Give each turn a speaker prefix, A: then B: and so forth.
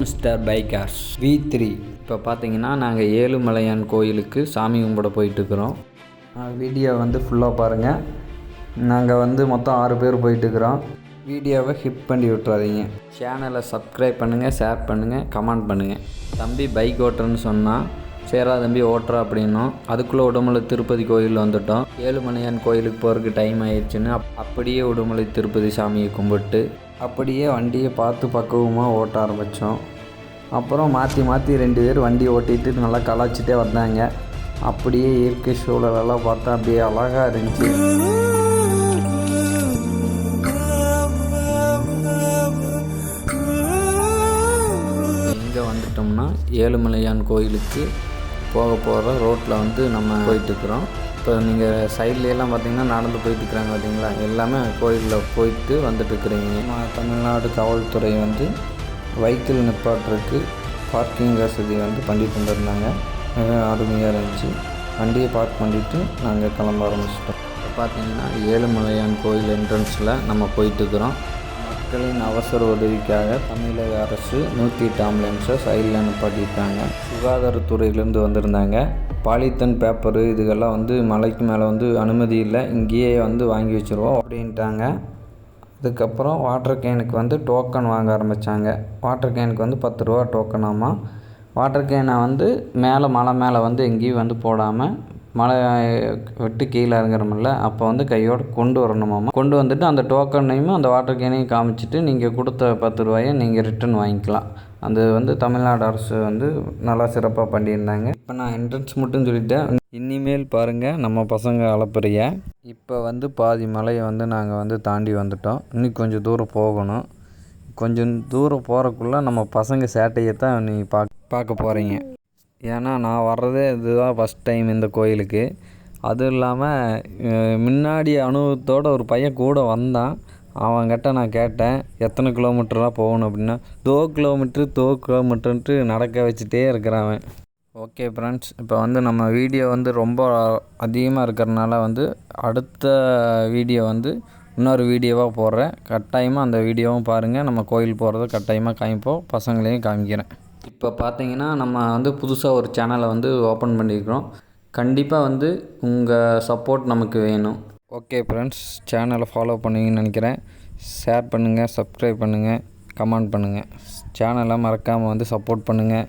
A: Mister பைக்கார்ஸ் we three இப்போ பார்த்தீங்கன்னா நாங்கள் ஏழுமலையான் கோயிலுக்கு சாமி கும்பிட போயிட்டுருக்குறோம். வீடியோ வந்து ஃபுல்லாக பாருங்கள் நாங்கள் வந்து மொத்தம் ஆறு பேர் போயிட்டுருக்குறோம். வீடியோவை ஹிட் பண்ணி விட்றாதீங்க சேனலை சப்ஸ்கிரைப் பண்ணுங்கள் ஷேர் பண்ணுங்கள் கமெண்ட் பண்ணுங்கள் தம்பி பைக் ஓட்டுறேன்னு சொன்னால் சேரா தம்பி ஓட்டுறா அப்படின்னோம். அதுக்குள்ளே உடுமலை திருப்பதி கோயில் வந்துட்டோம். ஏழுமலையான் கோயிலுக்கு போகிறதுக்கு டைம் ஆயிடுச்சுன்னு அப் அப்படியே உடுமலை திருப்பதி சாமியை கும்பிட்டு அப்படியே வண்டியை பார்த்து பக்குவமாக ஓட்ட ஆரம்பித்தோம். அப்புறம் மாற்றி மாற்றி ரெண்டு பேர் வண்டி ஓட்டிகிட்டு நல்லா கலாச்சிட்டே வந்தாங்க. அப்படியே இயற்கை சூழலெல்லாம் பார்த்தா அப்படியே அழகாக இருந்துச்சு. இங்கே வந்துட்டோம்னா ஏழுமலையான் கோயிலுக்கு போக போகிற ரோட்டில் வந்து நம்ம போயிட்டுருக்குறோம். இப்போ நீங்கள் சைட்லேயெல்லாம் பார்த்தீங்கன்னா நடந்து போயிட்டுருக்குறாங்க பார்த்தீங்களா எல்லாமே கோயிலில் போயிட்டு வந்துட்டுருக்குறீங்க நம்ம தமிழ்நாடு காவல்துறை வந்து வெஹிக்கிள் நிப்பாட்டுறதுக்கு பார்க்கிங் வசதி வந்து பண்ணி தந்துருந்தாங்க மிக அருமையாக இருந்துச்சு. வண்டியை பார்க் பண்ணிவிட்டு நாங்கள் கிளம்ப ஆரம்பிச்சிட்டோம். இப்போ பார்த்தீங்கன்னா ஏழுமலையான் கோயில் என்ட்ரன்ஸில் நம்ம போயிட்டுருக்குறோம் மக்களின் அவசர உதவிக்காக தமிழக அரசு நூற்றி எட்டு ஆம்புலன்ஸை சைடில் நிப்பாட்டியிருக்காங்க சுகாதாரத்துறையிலேருந்து வந்திருந்தாங்க. பாலித்தன் பேப்பரு இதுகெல்லாம் வந்து மலைக்கு மேலே வந்து அனுமதி இல்லை. இங்கேயே வந்து வாங்கி வச்சுருவோம் அப்படின்ட்டாங்க. அதுக்கப்புறம் வாட்டர் கேனுக்கு வந்து டோக்கன் வாங்க ஆரம்பித்தாங்க வாட்டர் கேனுக்கு வந்து பத்து ரூபா டோக்கனாமா. வாட்டர் கேனை வந்து மேலே மலை மேலே வந்து எங்கேயும் வந்து போடாமல் மலை விட்டு கீழே இறங்குறோம்ல அப்போ வந்து கையோடு கொண்டு வரணுமாமா கொண்டு வந்துட்டு அந்த டோக்கனையும் அந்த வாட்டர் கேனையும் காமிச்சிட்டு நீங்கள் கொடுத்த பத்து ரூபாயை நீங்கள் ரிட்டன் வாங்கிக்கலாம். அது வந்து தமிழ்நாடு அரசு வந்து நல்லா சிறப்பாக பண்ணியிருந்தாங்க. இப்போ நான் என்ட்ரன்ஸ் மட்டும் சொல்லிட்டேன். இனிமேல் பாருங்கள் நம்ம பசங்க அளப்பரிய இப்போ வந்து பாதி மலையை வந்து நாங்கள் வந்து தாண்டி வந்துட்டோம். இன்னும் கொஞ்சம் தூரம் போகணும். கொஞ்சம் தூரம் போகிறக்குள்ளே நம்ம பசங்க சேட்டையை தான் நீ பார்க்க பார்க்க போகிறீங்க ஏன்னா நான் வர்றதே இதுதான் ஃபஸ்ட் டைம் இந்த கோயிலுக்கு. அதுவும் இல்லாமல் முன்னாடி அனுபவத்தோட ஒரு பையன் கூட வந்தான். அவன்கிட்ட நான் கேட்டேன் எத்தனை கிலோமீட்டராக போகணும்? அப்படின்னா தோ கிலோமீட்ரு தோ கிலோமீட்டர்ன்ட்டு நடக்க வச்சுட்டே இருக்கிறான் அவன். ஓகே ஃப்ரெண்ட்ஸ் இப்போ வந்து நம்ம வீடியோ வந்து ரொம்ப அதிகமாக இருக்கிறனால வந்து அடுத்த வீடியோ வந்து இன்னொரு வீடியோவாக போடுறேன். கட்டாயமாக அந்த வீடியோவும் பாருங்கள் நம்ம கோயில் போகிறத கட்டாயமாக காமிப்போம். பசங்களையும் காமிக்கிறேன். இப்போ பார்த்தீங்கன்னா நம்ம வந்து புதுசாக ஒரு சேனலை வந்து ஓப்பன் பண்ணியிருக்கிறோம். கண்டிப்பாக வந்து உங்கள் சப்போர்ட் நமக்கு வேணும். ஓகே ஃப்ரெண்ட்ஸ் சேனலை ஃபாலோ பண்ணுவீங்கன்னு நினைக்கிறேன். ஷேர் பண்ணுங்கள் சப்ஸ்கிரைப் பண்ணுங்கள் கமெண்ட் பண்ணுங்கள் சேனலை மறக்காமல் வந்து சப்போர்ட் பண்ணுங்கள்